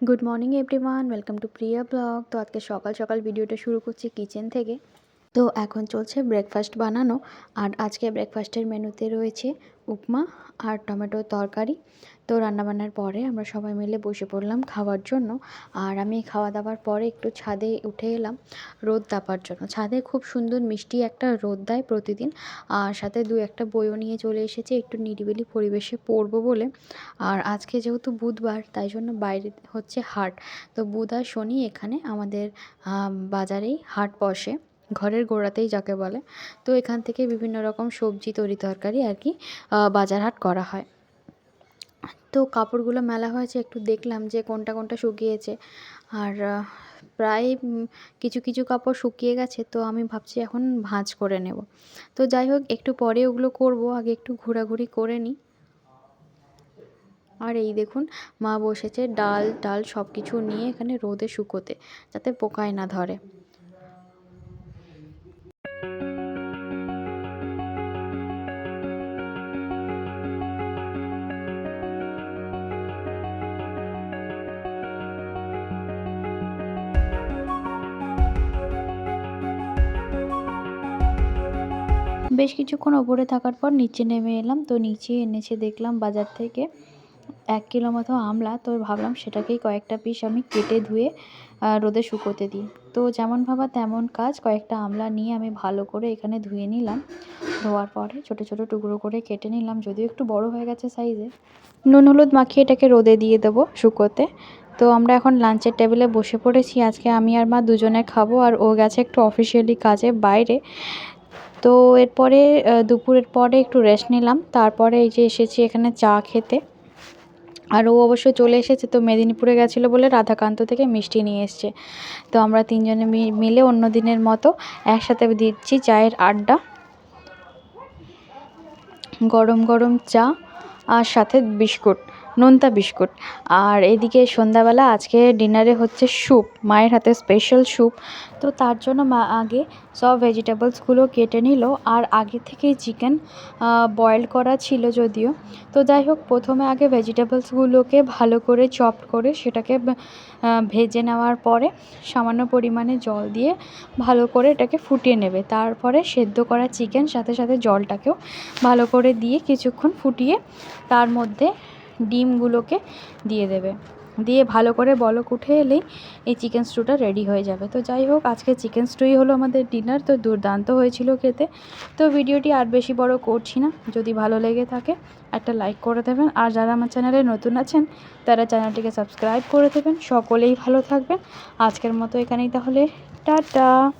Good morning everyone welcome to Priya blog তো আজকে সকাল সকাল ভিডিওটা শুরু করছি কিচেন থেকে। তো এখন চলছে ব্রেকফাস্ট বানানো। আর আজকে ব্রেকফাস্টের মেনুতে রয়েছে উপমা আর টমেটোর তরকারি। তো রান্নাবান্নার পরে আমরা সবাই মিলে বসে পড়লাম খাওয়ার জন্য। আর আমি খাওয়া দাওয়ার পরে একটু ছাদে উঠে এলাম রোদ দাপার জন্য। ছাদে খুব সুন্দর মিষ্টি একটা রোদ দেয় প্রতিদিন। আর সাথে দু একটা বইও নিয়ে চলে এসেছি, একটু নিরিবিলি পরিবেশে পড়ব বলে। আর আজকে যেহেতু বুধবার, তাই জন্য বাইরে হচ্ছে হাট। তো বুধ আর শনি এখানে আমাদের বাজারেই হাট বসে। ঘরের গোড়াতেই যাকে বলে। তো এখান থেকে বিভিন্ন রকম সবজি তরি তরকারি আর কি বাজার হাট করা হয়। তো কাপড়গুলো মেলা হয়েছে, একটু দেখলাম যে কোনটা কোনটা শুকিয়েছে। আর প্রায় কিছু কিছু কাপড় শুকিয়ে গেছে, তো আমি ভাবছি এখন ভাঁজ করে নেব। তো যাই হোক, একটু পরে ওগুলো করব, আগে একটু ঘোরাঘুরি করে নিই। আর এই দেখুন, মা বসেছে ডাল, টাল সব কিছু নিয়ে এখানে রোদে শুকোতে, যাতে পোকায় না ধরে। বেশ কিছুক্ষণ ওপরে থাকার পর নিচে নেমে এলাম। তো নিচে এনেছে দেখলাম বাজার থেকে এক কিলো মতো আমলা। তো ভাবলাম সেটাকেই কয়েকটা পিস আমি কেটে ধুয়ে রোদে শুকোতে দিই। তো যেমন ভাবা তেমন কাজ, কয়েকটা আমলা নিয়ে আমি ভালো করে এখানে ধুয়ে নিলাম। ধোয়ার পরে ছোট ছোট টুকরো করে কেটে নিলাম, যদিও একটু বড় হয়ে গেছে সাইজে নুন, হলুদ মাখিয়ে এটাকে রোদে দিয়ে দেবো শুকোতে। তো আমরা এখন লাঞ্চের টেবিলে বসে পড়েছি। আজকে আমি আর মা দুজনে খাব আর ও গেছে একটু অফিসিয়ালি কাজে বাইরে। তো এরপরে দুপুরের পরে একটু রেস্ট নিলাম। তারপরে এই যে এসেছি এখানে চা খেতে। আর ও অবশ্য চলে এসেছে, তো মেদিনীপুরে গেছিল বলে রাধাকান্ত থেকে মিষ্টি নিয়ে এসছে। তো আমরা তিনজনে মিলে অন্য দিনের মতো একসাথে দিচ্ছি চায়ের আড্ডা। গরম গরম চা আর সাথে বিস্কুট। নোনতা বিস্কুট। আর এদিকে সন্ধ্যাবেলা আজকে ডিনারে হচ্ছে স্যুপ, মায়ের হাতে স্পেশাল স্যুপ। তো তার জন্য মা আগে সব ভেজিটেবলসগুলো কেটে নিল, আর আগে থেকেই চিকেন বয়েল করা ছিল যদিও। তো যাই হোক, প্রথমে আগে ভেজিটেবলসগুলোকে ভালো করে চপ করে সেটাকে ভেজে নেওয়ার পরে সামান্য পরিমাণে জল দিয়ে ভালো করে এটাকে ফুটিয়ে নেবে। তারপরে সেদ্ধ করা চিকেন সাথে সাথে জলটাকেও ভালো করে দিয়ে কিছুক্ষণ ফুটিয়ে তার মধ্যে ডিমগুলোকে দিয়ে দেবে। দিয়ে ভালো করে বলক উঠে এলেই এই চিকেন স্টুটা রেডি হয়ে যাবে। তো যাই হোক, আজকে চিকেন স্টুই হলো আমাদের ডিনার। তো দুর্দান্ত হয়েছিল খেতে। তো ভিডিওটি আর বেশি বড় করছি না। যদি ভালো লেগে থাকে, একটা লাইক করে দেবেন। আর যারা আমার চ্যানেলে নতুন আছেন, তারা চ্যানেলটিকে সাবস্ক্রাইব করে দেবেন। সকলেই ভালো থাকবেন। আজকের মতো এখানেই তাহলে। টাটা!